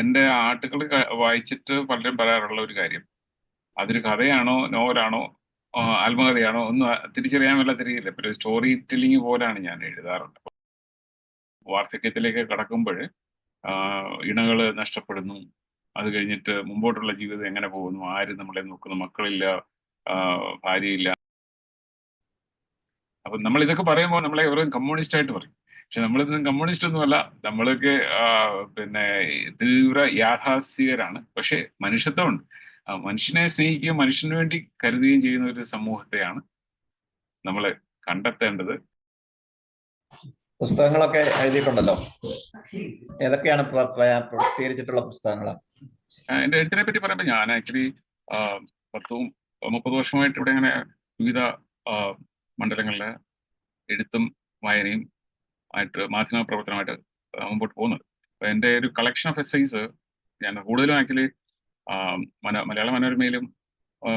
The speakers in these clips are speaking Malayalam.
എന്റെ ആർട്ടിക്കിൾ വായിച്ചിട്ട് പലരും പറയാറുള്ള ഒരു കാര്യം. അതൊരു കഥയാണോ നോവലാണോ ആത്മകഥയാണോ ഒന്നും തിരിച്ചറിയാൻ വല്ല തിരിയില്ല ഒരു സ്റ്റോറി ടെല്ലിങ് പോലാണ് ഞാൻ എഴുതാറുണ്ട്. വാർദ്ധക്യത്തിലേക്ക് കടക്കുമ്പോൾ ഇണകൾ നഷ്ടപ്പെടുന്നു. അത് കഴിഞ്ഞിട്ട് മുമ്പോട്ടുള്ള ജീവിതം എങ്ങനെ പോകുന്നു? ആരും നമ്മളെ നോക്കുന്നു. മക്കളില്ല ഭാര്യയില്ല. അപ്പൊ നമ്മൾ ഇതൊക്കെ പറയുമ്പോൾ നമ്മളെ വെറും കമ്മ്യൂണിസ്റ്റ് ആയിട്ട് പറയും. പക്ഷെ നമ്മളിതൊന്നും കമ്മ്യൂണിസ്റ്റ് ഒന്നുമല്ല നമ്മളൊക്കെ പിന്നെ തീവ്ര യാഥാസ്ഥികരാണ് പക്ഷെ മനുഷ്യത്വമുണ്ട്. ഉണ്ട് മനുഷ്യനെ സ്നേഹിക്കുകയും മനുഷ്യന് വേണ്ടി കരുതുകയും ചെയ്യുന്ന ഒരു സമൂഹത്തെയാണ് നമ്മൾ കണ്ടെത്തേണ്ടത്. പുസ്തകങ്ങളൊക്കെ എഴുതിയിട്ടുണ്ടല്ലോ? ഏതൊക്കെയാണ് പ്ര- പ്ര- പ്രസിദ്ധീകരിച്ചിട്ടുള്ള പുസ്തകങ്ങൾ എന്റെ എഴുത്തിനെ പറ്റി പറയുമ്പോൾ ഞാൻ ആക്ച്വലി പത്തും മുപ്പത് വർഷമായിട്ട് ഇവിടെ ഇങ്ങനെ വിവിധ മണ്ഡലങ്ങളിലെ എഴുത്തും വായനയും ആയിട്ട് മാധ്യമ പ്രവർത്തനമായിട്ട് ആ, മുമ്പോട്ട് പോകുന്നത്. അപ്പൊ എന്റെ ഒരു കളക്ഷൻ ഓഫ് എസ്സൈസ് ഞാൻ കൂടുതലും ആക്ച്വലി മലയാള മനോരമയിലും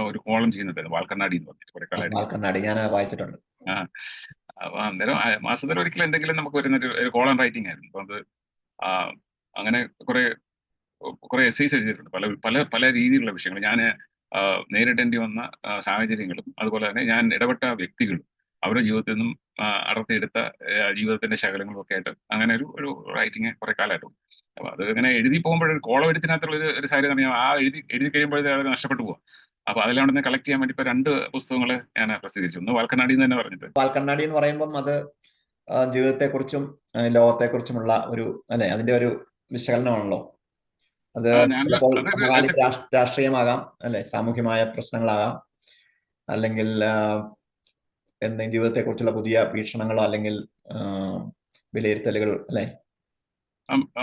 ഒരു കോളം ചെയ്യുന്നുണ്ടായിരുന്നു വാൽക്കണ്ണാടി എന്ന് പറഞ്ഞിട്ട് കുറെ ഞാൻ വായിച്ചിട്ടുണ്ട്. അപ്പൊ അന്നേരം ആ- മാസത്തിൽ ഒരിക്കലും എന്തെങ്കിലും നമുക്ക് വരുന്ന ഒരു- കോളം റൈറ്റിംഗ് ആയിരുന്നു. അപ്പൊ അത് ആ, അങ്ങനെ കുറെ കുറെ എസ്സൈസ് എഴുതിയിട്ടുണ്ട്. പല പല പല രീതിയിലുള്ള വിഷയങ്ങൾ. ഞാൻ നേരിടേണ്ടി വന്ന ആ, സാഹചര്യങ്ങളും അതുപോലെ തന്നെ ഞാൻ ഇടപെട്ട വ്യക്തികളും അവരുടെ ജീവിതത്തിൽ നിന്നും അടർത്തിയെടുത്ത ജീവിതത്തിന്റെ ശകലങ്ങളും ഒക്കെ ആയിട്ട് അങ്ങനെ ഒരു ഒരു റൈറ്റിംഗ് കുറെ കാലമായിട്ടും അപ്പൊ അത് ഇങ്ങനെ എഴുതി പോകുമ്പോഴൊരു കോളം എഴുത്തിനകത്തുള്ള ഒരു ഒരു സാരി പറഞ്ഞാൽ ആ എഴുതി എഴുതി കഴിയുമ്പോഴേ അത് നഷ്ടപ്പെട്ടു പോകും അപ്പൊ അതിലാണ് കളക്ട് ചെയ്യാൻ വേണ്ടി ഇപ്പൊ രണ്ട് പുസ്തകങ്ങൾ ഞാൻ പ്രസിദ്ധീകരിച്ചു ഒന്ന് വാൽക്കണ്ണാടി എന്ന് തന്നെ പറഞ്ഞിട്ട്. വാൽക്കണ്ണാടി എന്ന് പറയുമ്പം അത് ജീവിതത്തെക്കുറിച്ചും ലോകത്തെക്കുറിച്ചുമുള്ള ഒരു അല്ലെ അതിന്റെ ഒരു വിശകലനമാണല്ലോ. അത് രാഷ്ട്രീയമാകാം അല്ലെ സാമൂഹ്യമായ പ്രശ്നങ്ങളാകാം അല്ലെങ്കിൽ ആ, ജീവിതത്തെ ജീവിതത്തെക്കുറിച്ചുള്ള പുതിയ വീക്ഷണങ്ങൾ അല്ലെങ്കിൽ വിലയിരുത്തലുകൾ അല്ലെ?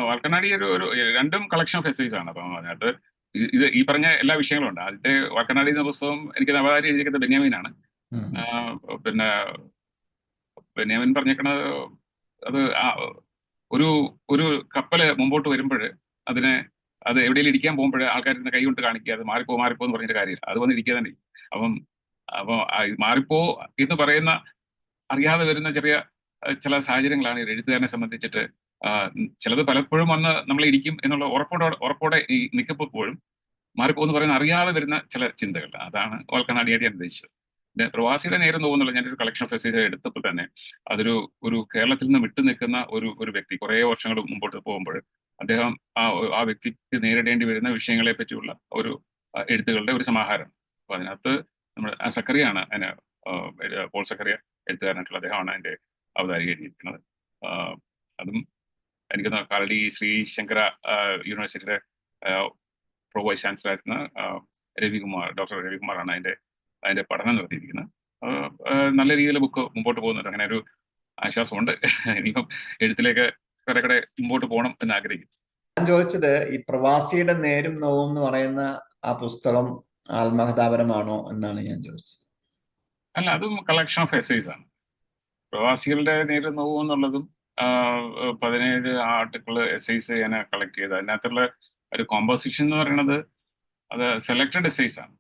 വൽക്കണാടി ഒരു ഒരു രണ്ടും കളക്ഷൻ ഓഫ് എസ്സേസ് ആണ്. അപ്പം പറഞ്ഞിട്ട് ഇത് ഈ പറഞ്ഞ എല്ലാ വിഷയങ്ങളും ഉണ്ട്. ആദ്യത്തെ വൽക്കനാടി എന്ന പുസ്തകം എനിക്ക് നവകാരി എഴുതിയിരിക്കുന്നത് ബെന്യാമീനാണ്. പിന്നെ ബെന്യാമിൻ പറഞ്ഞേക്കണത് അത് ആ ഒരു ഒരു കപ്പൽ മുമ്പോട്ട് വരുമ്പോൾ അതിനെ അത് എവിടെയെങ്കിലും ഇടിക്കാൻ പോകുമ്പോൾ ആൾക്കാർ കൈ കൊണ്ട് കാണിക്കുക അത് മാറിപ്പോ മാറിപ്പോ എന്ന് പറഞ്ഞിട്ട് കാര്യമില്ല. അത് വന്ന് ഇടിക്കുക തന്നെ അപ്പം അപ്പം ആ ഈ മാറിപ്പോ എന്ന് പറയുന്ന അറിയാതെ വരുന്ന ചെറിയ ചില സാഹചര്യങ്ങളാണ് ഈ എഴുത്തുകാരനെ സംബന്ധിച്ചിട്ട്. ചിലത് പലപ്പോഴും വന്ന് നമ്മളെ ഇരിക്കും എന്നുള്ള ഉറപ്പോടെ ഉറപ്പോടെ ഈ നിൽക്കപ്പോഴും മാറിപ്പോ എന്ന് പറയുന്ന അറിയാതെ വരുന്ന ചില ചിന്തകൾ. അതാണ് വാൽക്കണ്ണാടിയായിട്ട് ഞാൻ ഉദ്ദേശിച്ചത്. പിന്നെ പ്രവാസിയുടെ നേരം തോന്നുന്നുള്ള ഞാനൊരു കളക്ഷൻ ഓഫ് എസ്സേസ് എടുത്തപ്പോൾ തന്നെ അതൊരു ഒരു കേരളത്തിൽ നിന്ന് വിട്ടു നിൽക്കുന്ന ഒരു ഒരു വ്യക്തി കുറേ വർഷങ്ങൾ മുമ്പോട്ട് പോകുമ്പോൾ അദ്ദേഹം ആ ആ വ്യക്തിക്ക് നേരിടേണ്ടി വരുന്ന വിഷയങ്ങളെ പറ്റിയുള്ള ഒരു എഴുത്തുകളുടെ ഒരു സമാഹാരം. അപ്പൊ അതിനകത്ത് നമ്മൾ സക്കറിയാണ് അതിന് പോൾ സക്കറിയ എഴുത്തുകാരനായിട്ടുള്ള അദ്ദേഹമാണ് അതിന്റെ അവതാരിക എഴുതിയിരിക്കുന്നത്. അതും എനിക്ക് കാലടി ശ്രീ ശങ്കര യൂണിവേഴ്സിറ്റിയുടെ പ്രോ വൈസ് ചാൻസലർ ആയിരുന്ന രവികുമാർ ഡോക്ടർ രവികുമാറാണ് അതിന്റെ അതിന്റെ പഠനം നടത്തിയിരിക്കുന്നത്. നല്ല രീതിയിൽ ബുക്ക് മുമ്പോട്ട് പോകുന്നുണ്ട്. അങ്ങനെ ഒരു ആശ്വാസമുണ്ട്. ഇനിയിപ്പം എഴുത്തിലേക്ക് കുറെ കൂടെ മുമ്പോട്ട് പോകണം എന്ന് ആഗ്രഹിക്കുന്നു. ഞാൻ ചോദിച്ചത് ഈ പ്രവാസിയുടെ നേരും നോവും എന്ന് പറയുന്ന ആ പുസ്തകം ആത്മകഥാപരമാണോ എന്നാണ് ഞാൻ ചോദിച്ചത്. അല്ല അതും കളക്ഷൻ ഓഫ് എസൈസ് ആണ്. പ്രവാസികളുടെ നേരെ നോവും എന്നുള്ളതും പതിനേഴ് ആർട്ടിക്കിൾ എസൈസ് ഞാൻ കളക്ട് ചെയ്ത് അതിനകത്തുള്ള ഒരു കോമ്പോസിഷൻ എന്ന് പറയുന്നത് അത് സെലക്ടഡ് എസൈസ് ആണ്.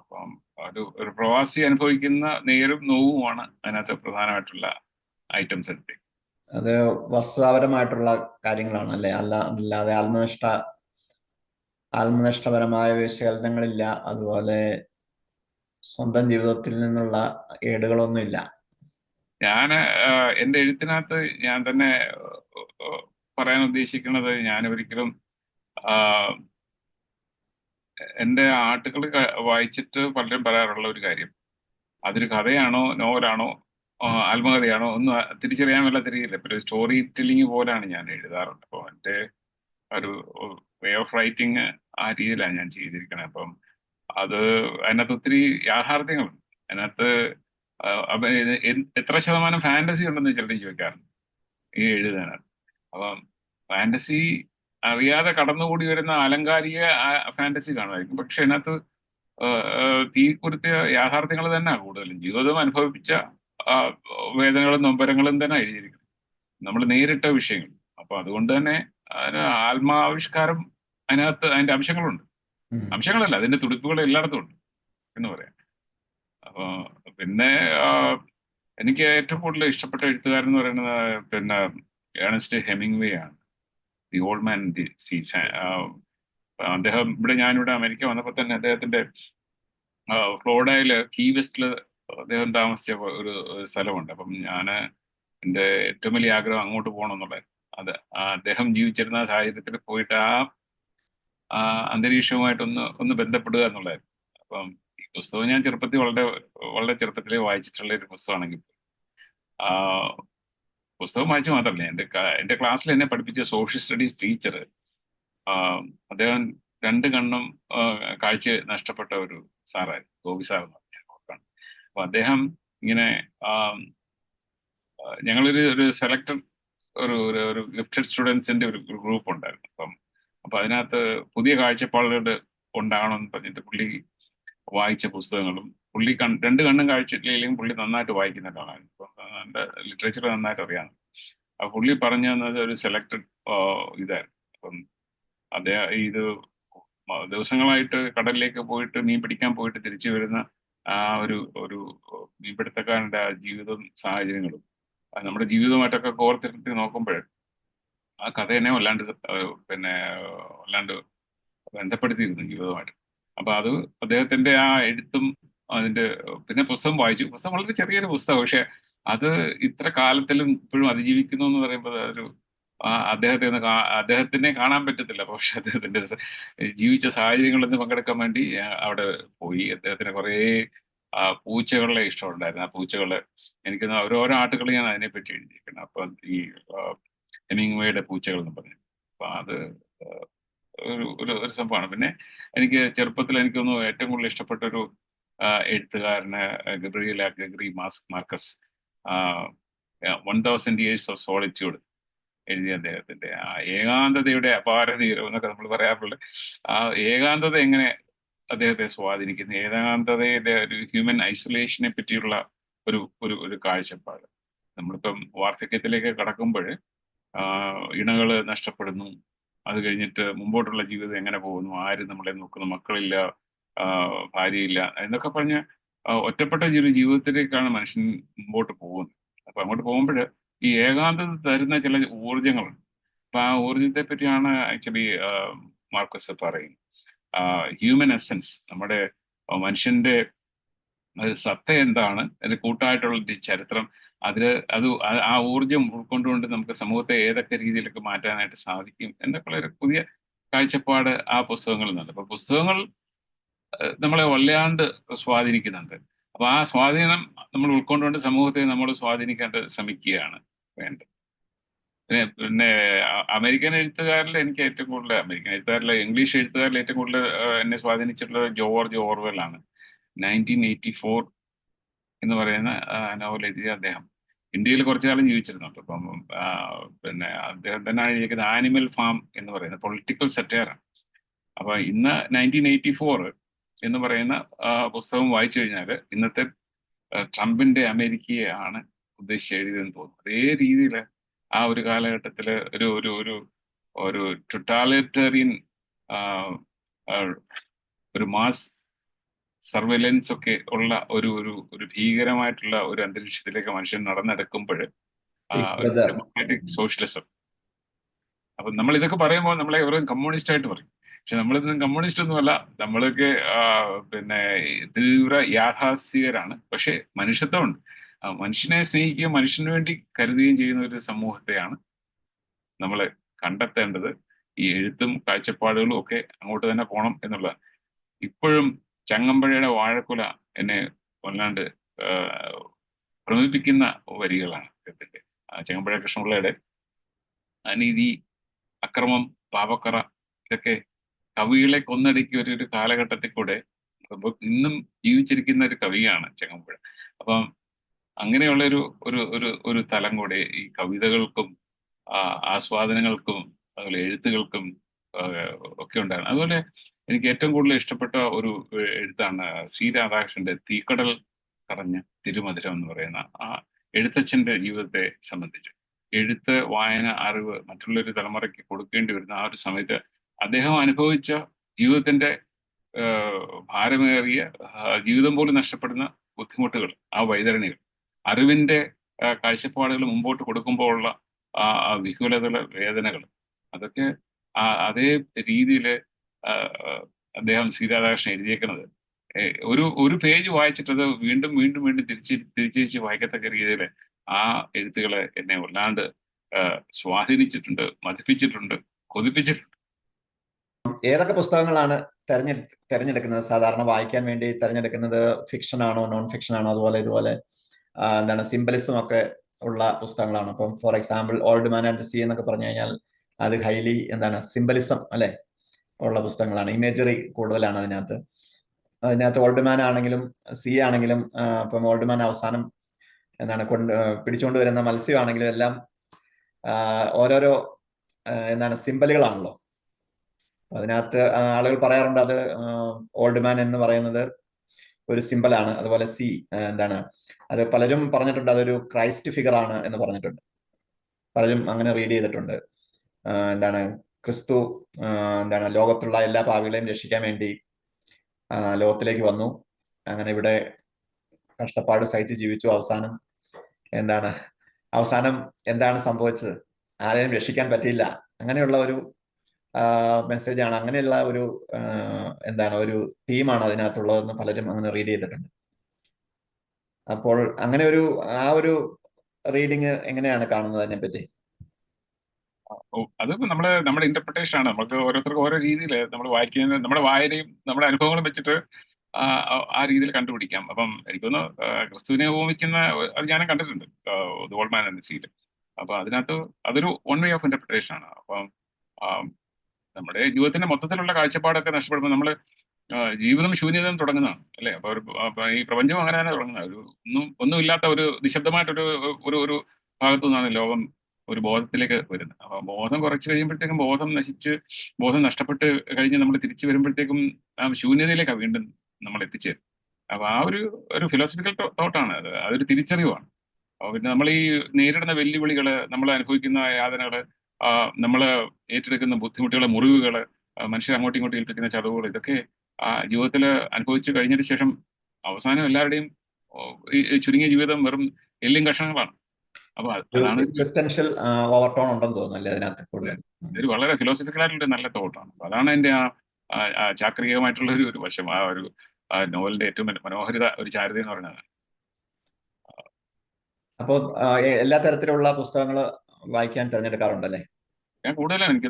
അപ്പം ഒരു ഒരു പ്രവാസി അനുഭവിക്കുന്ന നേരും നോവുമാണ് അതിനകത്ത് പ്രധാനമായിട്ടുള്ള ഐറ്റംസ് എടുത്തേക്ക് അത് വസ്തുതാപരമായിട്ടുള്ള കാര്യങ്ങളാണ് അല്ലെ? അല്ല അല്ലാതെ ആത്മനിഷ്ഠ ആത്മനിഷ്ഠപരമായ വിശകലനങ്ങളില്ല. അതുപോലെ സ്വന്തം ജീവിതത്തിൽ നിന്നുള്ള ഏടുകളൊന്നുമില്ല. ഞാൻ എന്റെ എഴുത്തിനകത്ത് ഞാൻ തന്നെ പറയാൻ ഉദ്ദേശിക്കുന്നത് ഞാൻ ഒരിക്കലും എന്റെ ആർട്ടിക്കിൾ വായിച്ചിട്ട് പലരും പറയാറുള്ള ഒരു കാര്യം. അതൊരു കഥയാണോ നോവലാണോ ആത്മകഥയാണോ ഒന്നും തിരിച്ചറിയാൻ വല്ല തിരിയില്ല ഒരു സ്റ്റോറി ടെല്ലിങ് പോലാണ് ഞാൻ എഴുതാറുണ്ട്. അപ്പോൾ എന്റെ ഒരു വേ ഓഫ് റൈറ്റിംഗ് ആ രീതിയിലാണ് ഞാൻ ചെയ്തിരിക്കുന്നത് അപ്പം അത് അതിനകത്ത് ഒത്തിരി യാഥാർത്ഥ്യങ്ങളുണ്ട്. അതിനകത്ത് എത്ര ശതമാനം ഫാന്റസി ഉണ്ടെന്ന് ചിലർ ചോദിക്കാറുണ്ട് ഈ എഴുതാനാണ് അപ്പം ഫാന്റസി അറിയാതെ കടന്നുകൂടി വരുന്ന ആലങ്കാരിക ഫാന്റസി കാണുമായിരിക്കും. പക്ഷെ അതിനകത്ത് തീ കുരുത്തിയ യാഥാർത്ഥ്യങ്ങൾ തന്നെ കൂടുതലും. ജീവിതം അനുഭവിപ്പിച്ച വേദനകളും നൊമ്പരങ്ങളും തന്നെ എഴുതിയിരിക്കുന്നത്. നമ്മൾ നേരിട്ട വിഷയങ്ങൾ. അപ്പൊ അതുകൊണ്ട് തന്നെ അതിന് ആത്മാവിഷ്കാരം അതിനകത്ത് അതിന്റെ അംശങ്ങളുണ്ട്. അംശങ്ങളല്ല അതിന്റെ തുടിപ്പുകൾ എല്ലായിടത്തും ഉണ്ട് എന്ന് പറയാം. അപ്പൊ പിന്നെ എനിക്ക് ഏറ്റവും കൂടുതൽ ഇഷ്ടപ്പെട്ട എഴുത്തുകാരൻ എന്ന് പറയുന്നത് പിന്നെ ഏണസ്റ്റ് ഹെമിംഗ്വേ ആണ്. The old man the sea അദ്ദേഹം ഇവിടെ ഞാനിവിടെ അമേരിക്ക വന്നപ്പോൾ തന്നെ അദ്ദേഹത്തിന്റെ ഫ്ലോറിഡയിൽ കീ വെസ്റ്റിൽ അദ്ദേഹം താമസിച്ച ഒരു ഒരു സ്ഥലമുണ്ട്. അപ്പം ഞാൻ എന്റെ ഏറ്റവും വലിയ ആഗ്രഹം അങ്ങോട്ട് പോകണം എന്നുള്ളത് അത്. അദ്ദേഹം ജീവിച്ചിരുന്ന സാഹചര്യത്തിൽ പോയിട്ട് ആ അന്തരീക്ഷവുമായിട്ടൊന്ന് ഒന്ന് ബന്ധപ്പെടുക എന്നുള്ളതായിരുന്നു. അപ്പം ഈ പുസ്തകം ഞാൻ ചെറുപ്പത്തിൽ വളരെ വളരെ ചെറുപ്പത്തിൽ വായിച്ചിട്ടുള്ള ഒരു പുസ്തകമാണെങ്കിൽ പുസ്തകം വായിച്ചു മാത്രമല്ല എന്റെ എന്റെ ക്ലാസ്സിൽ എന്നെ പഠിപ്പിച്ച സോഷ്യൽ സ്റ്റഡീസ് ടീച്ചർ അദ്ദേഹം രണ്ട് കണ്ണും കാഴ്ച നഷ്ടപ്പെട്ട ഒരു സാറായിരുന്നു ഗോപി സാർ എന്ന് പറഞ്ഞ ഓർക്കാണ് അപ്പൊ അദ്ദേഹം ഇങ്ങനെ ഞങ്ങളൊരു ഒരു സെലക്ടഡ് ഒരു ഒരു ഗിഫ്റ്റഡ് സ്റ്റുഡൻസിന്റെ ഒരു ഗ്രൂപ്പ് ഉണ്ടായിരുന്നു. അപ്പം അപ്പൊ അതിനകത്ത് പുതിയ കാഴ്ചപ്പാടുകൾ ഉണ്ടാകണമെന്ന് പറഞ്ഞിട്ട് പുള്ളി വായിച്ച പുസ്തകങ്ങളും പുള്ളി കൺ രണ്ട് കണ്ണും കാഴ്ചയില്ലെങ്കിലും പുള്ളി നന്നായിട്ട് വായിക്കുന്ന ഒരാളാണ്. എന്റെ ലിറ്ററേച്ചർ നന്നായിട്ട് അറിയാം. അപ്പൊ പുള്ളി പറഞ്ഞു തന്നത് ഒരു സെലക്ടഡ് ഇതായിരുന്നു. അപ്പം അദ്ദേഹം ഇത് ദിവസങ്ങളായിട്ട് കടലിലേക്ക് പോയിട്ട് മീൻ പിടിക്കാൻ പോയിട്ട് തിരിച്ചു വരുന്ന ആ ഒരു ഒരു മീൻപിടുത്തക്കാരന്റെ ആ ജീവിതവും സാഹചര്യങ്ങളും നമ്മുടെ ജീവിതമായിട്ടൊക്കെ കോർത്തിരുത്തി നോക്കുമ്പോൾ ആ കഥ തന്നെ വല്ലാണ്ട് പിന്നെ വല്ലാണ്ട് ബന്ധപ്പെടുത്തിയിരുന്നു ജീവിതമായിട്ട് അപ്പൊ അത് അദ്ദേഹത്തിന്റെ ആ എഴുത്തും അതിന്റെ പിന്നെ പുസ്തകം വായിച്ചു. പുസ്തകം വളരെ ചെറിയൊരു പുസ്തകം പക്ഷെ അത് ഇത്ര കാലത്തിലും ഇപ്പോഴും അതിജീവിക്കുന്നു എന്ന് പറയുമ്പോൾ ആ അദ്ദേഹത്തെ ഒന്ന് അദ്ദേഹത്തിനെ കാണാൻ പറ്റത്തില്ല. പക്ഷെ അദ്ദേഹത്തിന്റെ ജീവിച്ച സാഹചര്യങ്ങളിൽ നിന്ന് പങ്കെടുക്കാൻ വേണ്ടി അവിടെ പോയി. അദ്ദേഹത്തിന് കുറേ ആ പൂച്ചകളെ ഇഷ്ടമുണ്ടായിരുന്നു. ആ പൂച്ചകളെ എനിക്ക് ഓരോരോ ആട്ടുകൾ ഞാൻ അതിനെപ്പറ്റി എഴുതിയിരിക്കുന്നത് അപ്പൊ ഈ ഹെമിങ്വേയുടെ പൂച്ചകൾ എന്ന് പറഞ്ഞു അപ്പൊ അത് ഒരു ഒരു സംഭവമാണ്. പിന്നെ എനിക്ക് ചെറുപ്പത്തിൽ എനിക്ക് തോന്നുന്നു ഏറ്റവും കൂടുതൽ ഇഷ്ടപ്പെട്ട ഒരു എഴുത്തുകാരന് ഗബ്രിയൽ ഗഗ്രി mass Marquez one thousand years of solitude എഴുതിയ അദ്ദേഹത്തിന്റെ ആ ഏകാന്തതയുടെ അപാരതീരം എന്നൊക്കെ നമ്മൾ പറയാറുള്ളത് ആ ഏകാന്തത എങ്ങനെ അദ്ദേഹത്തെ സ്വാധീനിക്കുന്നത് ഏകാന്തതയുടെ ഒരു ഹ്യൂമൻ ഐസൊലേഷനെ പറ്റിയുള്ള ഒരു ഒരു ഒരു കാഴ്ചപ്പാട്. നമ്മളിപ്പം വാർദ്ധക്യത്തിലേക്ക് കടക്കുമ്പോൾ ഇണകൾ നഷ്ടപ്പെടുന്നു. അത് കഴിഞ്ഞിട്ട് മുമ്പോട്ടുള്ള ജീവിതം എങ്ങനെ പോകുന്നു? ആര് നമ്മളെ നോക്കുന്നു? മക്കളില്ല ഭാര്യയില്ല എന്നൊക്കെ പറഞ്ഞ് ഒറ്റപ്പെട്ട ഒരു ജീവിതത്തിലേക്കാണ് മനുഷ്യൻ മുമ്പോട്ട് പോകുന്നത്. അപ്പൊ അങ്ങോട്ട് പോകുമ്പോൾ ഈ ഏകാന്തത തരുന്ന ചില ഊർജങ്ങളുണ്ട് അപ്പൊ ആ ഊർജത്തെ പറ്റിയാണ് ആക്ച്വലി മാർക്കസ് പറയുന്നത്. ഹ്യൂമൻ എസൻസ് നമ്മുടെ മനുഷ്യന്റെ ഒരു സത്ത എന്താണ് അതിന് കൂട്ടായിട്ടുള്ള ചരിത്രം അതിൽ അത് ആ- ഊർജം ഉൾക്കൊണ്ടുകൊണ്ട് നമുക്ക് സമൂഹത്തെ ഏതൊക്കെ രീതിയിലൊക്കെ മാറ്റാനായിട്ട് സാധിക്കും എന്നൊക്കെയുള്ള ഒരു പുതിയ കാഴ്ചപ്പാട് ആ പുസ്തകങ്ങളിൽ നിന്നുണ്ട്. അപ്പൊ പുസ്തകങ്ങൾ നമ്മളെ വല്ലാണ്ട് സ്വാധീനിക്കുന്നുണ്ട്. അപ്പൊ ആ സ്വാധീനം നമ്മൾ ഉൾക്കൊണ്ടുകൊണ്ട് സമൂഹത്തെ നമ്മൾ സ്വാധീനിക്കാണ്ട് ശ്രമിക്കുകയാണ് വേണ്ടത്. പിന്നെ പിന്നെ അമേരിക്കൻ എഴുത്തുകാരിൽ എനിക്ക് ഏറ്റവും കൂടുതൽ അമേരിക്കൻ എഴുത്തുകാരിലെ ഇംഗ്ലീഷ് എഴുത്തുകാരിൽ ഏറ്റവും കൂടുതൽ എന്നെ സ്വാധീനിച്ചിട്ടുള്ളത് ജോർജ് ഓർവെൽ ആണ് നയന്റീൻ എയ്റ്റി ഫോർ എന്ന് പറയുന്ന നോവൽ എഴുതിയ അദ്ദേഹം. ഇന്ത്യയിൽ കുറച്ചു കാലം ജീവിച്ചിരുന്നുണ്ട്. അപ്പം പിന്നെ അദ്ദേഹം തന്നെ എഴുതിയിരിക്കുന്നത് ആനിമൽ ഫാം എന്ന് പറയുന്ന പൊളിറ്റിക്കൽ സെറ്റയറാണ്. അപ്പൊ ഇന്ന് നയന്റീൻ എയ്റ്റി ഫോർ എന്ന് പറയുന്ന പുസ്തകം വായിച്ചു കഴിഞ്ഞാൽ ഇന്നത്തെ ട്രംപിന്റെ അമേരിക്കയെ ആണ് ഉദ്ദേശിച്ച് എഴുതിയതെന്ന് തോന്നുന്നു. അതേ രീതിയിൽ ആ ഒരു കാലഘട്ടത്തിൽ ഒരു ഒരു ഒരു ഒരു ടൊട്ടാലിറ്റേറിയൻ ഒരു മാസ് സർവൈലൻസ് ഒക്കെ ഉള്ള ഒരു ഒരു ഒരു ഭീകരമായിട്ടുള്ള ഒരു അന്തരീക്ഷത്തിലേക്ക് മനുഷ്യൻ നടന്നെടുക്കുമ്പോൾ. ഡെമോക്രാറ്റിക് സോഷ്യലിസം അപ്പൊ നമ്മൾ ഇതൊക്കെ പറയുമ്പോൾ നമ്മളെ വെറും കമ്മ്യൂണിസ്റ്റ് ആയിട്ട് പറയും. പക്ഷെ നമ്മളിതൊന്നും കമ്മ്യൂണിസ്റ്റ് ഒന്നുമല്ല നമ്മളൊക്കെ പിന്നെ തീവ്ര യാഥാസ്ഥികരാണ് പക്ഷെ മനുഷ്യത്വമുണ്ട്. മനുഷ്യനെ സ്നേഹിക്കുകയും മനുഷ്യന് വേണ്ടി കരുതുകയും ചെയ്യുന്ന ഒരു സമൂഹത്തെയാണ് നമ്മൾ കണ്ടെത്തേണ്ടത്. ഈ എഴുത്തും കാഴ്ചപ്പാടുകളും ഒക്കെ അങ്ങോട്ട് തന്നെ പോകണം എന്നുള്ള. ഇപ്പോഴും ചങ്ങമ്പഴയുടെ വാഴക്കുല എന്നെ വല്ലാണ്ട് പ്രമിപ്പിക്കുന്ന വരികളാണ് ആ, ചങ്ങമ്പഴ കൃഷ്ണപിള്ളയുടെ അനീതി അക്രമം പാപക്കറ ഇതൊക്കെ കവികളെ കൊന്നടുക്കിയ ഒരു ഒരു കാലഘട്ടത്തിൽ കൂടെ ഇന്നും ജീവിച്ചിരിക്കുന്ന ഒരു കവിയാണ് ചങ്ങമ്പുഴ. അപ്പം അങ്ങനെയുള്ള ഒരു ഒരു ഒരു ഒരു തലം കൂടെ ഈ കവിതകൾക്കും ആസ്വാദനങ്ങൾക്കും അതുപോലെ എഴുത്തുകൾക്കും ഒക്കെ ഉണ്ടാണ് അതുപോലെ എനിക്ക് ഏറ്റവും കൂടുതൽ ഇഷ്ടപ്പെട്ട ഒരു എഴുത്താണ് സി രാധാകൃഷ്ണന്റെ തീക്കടൽ കറഞ്ഞ തിരുമധുരം എന്ന് പറയുന്ന ആ എഴുത്തച്ഛന്റെ ജീവിതത്തെ സംബന്ധിച്ച്. എഴുത്ത് വായന അറിവ് മറ്റുള്ളൊരു തലമുറയ്ക്ക് കൊടുക്കേണ്ടി വരുന്ന ആ ഒരു സമയത്ത് അദ്ദേഹം അനുഭവിച്ച ജീവിതത്തിന്റെ ഭാരമേറിയ ജീവിതം പോലും നഷ്ടപ്പെടുന്ന ബുദ്ധിമുട്ടുകൾ ആ വൈതരണികൾ. അറിവിന്റെ ആ, കാഴ്ചപ്പാടുകൾ മുമ്പോട്ട് കൊടുക്കുമ്പോൾ ഉള്ള വിഹുലത വേദനകൾ. അതൊക്കെ അതേ രീതിയിൽ അദ്ദേഹം സി രാധാകൃഷ്ണൻ എഴുതിയേക്കുന്നത് ഒരു ഒരു പേജ് വായിച്ചിട്ടത് വീണ്ടും വീണ്ടും വീണ്ടും തിരിച്ച് തിരിച്ച് വായിക്കത്തക്ക രീതിയിൽ ആ എഴുത്തുകളെ എന്നെ വല്ലാണ്ട് സ്വാധീനിച്ചിട്ടുണ്ട് മതിപ്പിച്ചിട്ടുണ്ട് കൊതിപ്പിച്ചിട്ടുണ്ട്. ഏതൊക്കെ പുസ്തകങ്ങളാണ് തെരഞ്ഞെ തെരഞ്ഞെടുക്കുന്നത്? സാധാരണ വായിക്കാൻ വേണ്ടി തെരഞ്ഞെടുക്കുന്നത് ഫിക്ഷൻ ആണോ നോൺ ഫിക്ഷൻ ആണോ അതുപോലെ ഇതുപോലെ. എന്താണ് സിംബലിസം ഒക്കെ ഉള്ള പുസ്തകങ്ങളാണ്. അപ്പം for example old man and sea എന്നൊക്കെ പറഞ്ഞു കഴിഞ്ഞാൽ അത് ഹൈലി എന്താണ് സിംബലിസം അല്ലെ? ഉള്ള പുസ്തകങ്ങളാണ്. ഇമേജറി കൂടുതലാണ് അതിനകത്ത്. അതിനകത്ത് ഓൾഡ് മാൻ ആണെങ്കിലും സി ആണെങ്കിലും ഇപ്പം ഓൾഡ് മാൻ അവസാനം എന്താണ് കൊണ്ട് പിടിച്ചുകൊണ്ട് വരുന്ന മത്സ്യമാണെങ്കിലും എല്ലാം ഓരോരോ എന്താണ് സിമ്പലുകളാണല്ലോ അതിനകത്ത് ആളുകൾ പറയാറുണ്ട് അത് ഓൾഡ് മാൻ എന്ന് പറയുന്നത് ഒരു സിമ്പലാണ് അതുപോലെ സി എന്താണ്? അത് പലരും പറഞ്ഞിട്ടുണ്ട് അതൊരു ക്രൈസ്റ്റ് ഫിഗർ ആണ് എന്ന് പറഞ്ഞിട്ടുണ്ട്. പലരും അങ്ങനെ റീഡ് ചെയ്തിട്ടുണ്ട്. എന്താണ്? ക്രിസ്തു എന്താണ്? ലോകത്തുള്ള എല്ലാ പാവികളെയും രക്ഷിക്കാൻ വേണ്ടി ലോകത്തിലേക്ക് വന്നു. അങ്ങനെ ഇവിടെ കഷ്ടപ്പാട് സഹിച്ച് ജീവിച്ചു. അവസാനം എന്താണ്? അവസാനം എന്താണ് സംഭവിച്ചത്? ആരെയും രക്ഷിക്കാൻ പറ്റിയില്ല. അങ്ങനെയുള്ള ഒരു മെസ്സേജ് ആണ്. അങ്ങനെയുള്ള ഒരു എന്താണ് ഒരു തീമാണ് അതിനകത്തുള്ളതെന്ന് പലരും അങ്ങനെ റീഡ് ചെയ്തിട്ടുണ്ട്. അപ്പോൾ അങ്ങനെ ഒരു ആ ഒരു റീഡിങ് എങ്ങനെയാണ് കാണുന്നത് അതിനെ പറ്റി അത് നമ്മുടെ നമ്മുടെ ഇന്റർപ്രിട്ടേഷൻ ആണ്. നമുക്ക് ഓരോരുത്തർക്കും ഓരോ രീതിയിൽ നമ്മൾ വായിക്കുന്ന നമ്മുടെ വായനയും നമ്മുടെ അനുഭവങ്ങളും വെച്ചിട്ട് ആ രീതിയിൽ കണ്ടുപിടിക്കാം. അപ്പം എനിക്കൊന്ന് ക്രിസ്തുവിനെ ഉപമിക്കുന്ന അത് ഞാനും കണ്ടിട്ടുണ്ട് ഓൾമാൻ എന്ന സീൽ അപ്പൊ അതിനകത്ത് അതൊരു വൺ വേ ഓഫ് ഇന്റർപ്രിട്ടേഷൻ ആണ്. അപ്പം നമ്മുടെ ജീവിതത്തിന്റെ മൊത്തത്തിലുള്ള കാഴ്ചപ്പാടൊക്കെ നഷ്ടപ്പെടുമ്പോൾ നമ്മൾ ജീവിതം ശൂന്യതയും തുടങ്ങുന്നതാണ് അല്ലേ? അപ്പൊ ഒരു ഈ പ്രപഞ്ചം അങ്ങനെ തന്നെ തുടങ്ങുന്ന ഒരു ഒന്നും ഒന്നുമില്ലാത്ത ഒരു നിശബ്ദമായിട്ടൊരു ഒരു ഒരു ഭാഗത്തു നിന്നാണ് ലോകം ഒരു ബോധത്തിലേക്ക് വരുന്നത്. അപ്പൊ ബോധം കുറച്ച് കഴിയുമ്പോഴത്തേക്കും ബോധം നശിച്ച് ബോധം നഷ്ടപ്പെട്ട് കഴിഞ്ഞ് നമ്മൾ തിരിച്ചു വരുമ്പോഴത്തേക്കും ആ ശൂന്യതയിലേക്കാണ് വീണ്ടും നമ്മൾ എത്തിച്ചേരും അപ്പൊ ആ ഒരു ഒരു ഫിലോസഫിക്കൽ തോട്ടാണ് അത്. അതൊരു തിരിച്ചറിവാണ്. അപ്പൊ പിന്നെ നമ്മൾ ഈ നേരിടുന്ന വെല്ലുവിളികൾ നമ്മൾ അനുഭവിക്കുന്ന യാതനകൾ നമ്മൾ ഏറ്റെടുക്കുന്ന ബുദ്ധിമുട്ടുകളെ മുറിവുകൾ മനുഷ്യർ അങ്ങോട്ടും ഇങ്ങോട്ടും ഏൽപ്പിക്കുന്ന ചതവുകൾ ഇതൊക്കെ ആ ജീവിതത്തിൽ അനുഭവിച്ചു കഴിഞ്ഞതിന് ശേഷം അവസാനം എല്ലാവരുടെയും ചുരുങ്ങിയ ജീവിതം വെറും എല്ലും കഷണങ്ങളാണ്. അപ്പൊ അതാണ് ഓവർടോൺ ഉണ്ടെന്ന് തോന്നുന്നു ഒരു വളരെ ഫിലോസഫിക്കൽ ആയിട്ടുള്ള നല്ല തോട്ടാണ് അതാണ് എന്റെ ആ ചാക്രികമായിട്ടുള്ള ഒരു ഒരു വശം. ആ ഒരു നോവലിന്റെ ഏറ്റവും മന- മനോഹരിത ഒരു ചാരുത എന്ന് പറയുന്നത്. അപ്പോൾ എല്ലാ തരത്തിലുള്ള പുസ്തകങ്ങൾ വായിക്കാൻ തിരഞ്ഞെടുക്കാറുണ്ടല്ലേ? ഞാൻ കൂടുതലും എനിക്ക്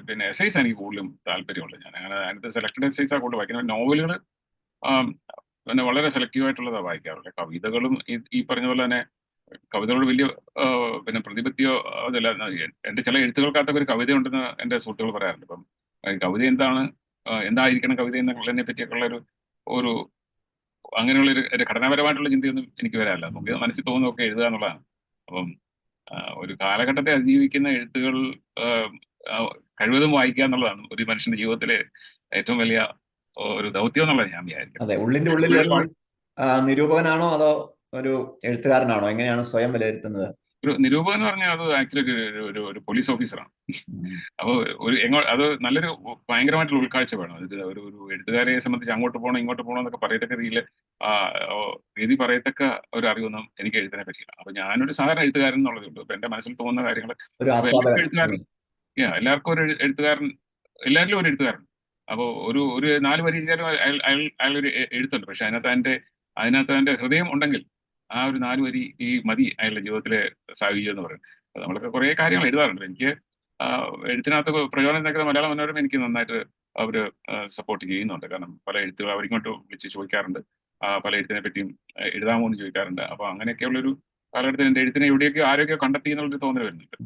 പിന്നെ എസൈസ് എനിക്ക് കൂടുതലും താല്പര്യമുള്ളത്. ഞാൻ അങ്ങനെ അതിനകത്ത് സെലക്ടഡ് എസൈസാണ് കൂടുതൽ വായിക്കുന്നത്. നോവലുകൾ പിന്നെ വളരെ സെലക്റ്റീവ് ആയിട്ടുള്ളതാണ് വായിക്കാറുള്ളത്. കവിതകളും ഈ- പറഞ്ഞ പോലെ തന്നെ കവിതകളോട് വലിയ പിന്നെ പ്രതിപത്തിയോ അതല്ല എന്റെ ചില എഴുത്തുകൾക്കകത്തൊക്കെ ഒരു കവിത ഉണ്ടെന്ന് എന്റെ സുഹൃത്തുക്കൾ പറയാറുണ്ട്. ഇപ്പം കവിത എന്താണ് എന്തായിരിക്കണം കവിത എന്നുള്ളതിനെ പറ്റിയൊക്കെയുള്ള ഒരു ഒരു അങ്ങനെയുള്ള ഒരു ഘടനാപരമായിട്ടുള്ള ചിന്തയൊന്നും എനിക്ക് വരാറില്ല. നമുക്ക് മനസ്സിൽ തോന്നുന്നതൊക്കെ എഴുതുക എന്നുള്ളതാണ്. അപ്പം ഒരു കാലഘട്ടത്തെ അതിജീവിക്കുന്ന എഴുത്തുകൾ കഴിവതും വായിക്കുക എന്നുള്ളതാണ് ഒരു മനുഷ്യന്റെ ജീവിതത്തിലെ ഏറ്റവും വലിയ ഒരു ദൗത്യം എന്നുള്ളത് ഞാൻ വിചാരിക്കുന്നത് അതെ ഉള്ളിന്റെ ഉള്ളിൽ നിരൂപകനാണോ അതോ ഒരു എഴുത്തുകാരനാണോ? എങ്ങനെയാണ് സ്വയം വിലയിരുത്തുന്നത്? ഒരു നിരൂപകൻ എന്ന് പറഞ്ഞാൽ അത് ആക്ച്വലി ഒരു ഒരു- പോലീസ് ഓഫീസറാണ് അപ്പോൾ ഒരു എങ്ങോ അത് നല്ലൊരു ഭയങ്കരമായിട്ടുള്ള ഉൾക്കാഴ്ച വേണം അത് ഒരു ഒരു എഴുത്തുകാരെ സംബന്ധിച്ച് അങ്ങോട്ട് പോകണം ഇങ്ങോട്ട് പോകണം എന്നൊക്കെ പറയത്തക്ക രീതിയിൽ രീതി പറയത്തക്ക ഒരു അറിവൊന്നും എനിക്ക് എഴുത്തിനെ പറ്റിയില്ല. അപ്പൊ ഞാനൊരു സാധാരണ എഴുത്തുകാരൻ എന്നുള്ളതേ ഉള്ളൂ. ഇപ്പൊ എന്റെ മനസ്സിൽ തോന്നുന്ന കാര്യങ്ങൾ അപ്പൊ എഴുത്തുകാരൻ എല്ലാവർക്കും ഒരു എഴു- എഴുത്തുകാരൻ എല്ലാവരിലും ഒരു എഴുത്തുകാരൻ. അപ്പോൾ ഒരു ഒരു നാല് വരി അയാൾ അയാൾ ഒരു എഴുത്തുണ്ട്. പക്ഷെ അതിനകത്ത് അതിന്റെ അതിനകത്ത് അതിന്റെ ഹൃദയം ഉണ്ടെങ്കിൽ ആ ഒരു നാല് വരി ഈ മതി അയാളുടെ ജീവിതത്തിലെ സാഹചര്യം എന്ന് പറയുന്നത്. നമ്മളൊക്കെ കുറേ കാര്യങ്ങൾ എഴുതാറുണ്ട്. എനിക്ക് എഴുത്തിനകത്ത് പ്രചോദനം എന്നൊക്കെ മലയാള മനോരമ എനിക്ക് നന്നായിട്ട് അവർ സപ്പോർട്ട് ചെയ്യുന്നുണ്ട്. കാരണം പല എഴുത്തുകൾ അവരിങ്ങോട്ട് വിളിച്ച് ചോദിക്കാറുണ്ട്. പല എഴുത്തിനെ പറ്റിയും എഴുതാമോ എന്ന് ചോദിക്കാറുണ്ട്. അപ്പൊ അങ്ങനെയൊക്കെയുള്ളൊരു കാലഘട്ടത്തിൽ എന്റെ എഴുത്തിനെ എവിടെയൊക്കെ ആരോഗ്യം കണ്ടെത്തി എന്നുള്ളൊരു തോന്നൽ വരുന്നുണ്ട്.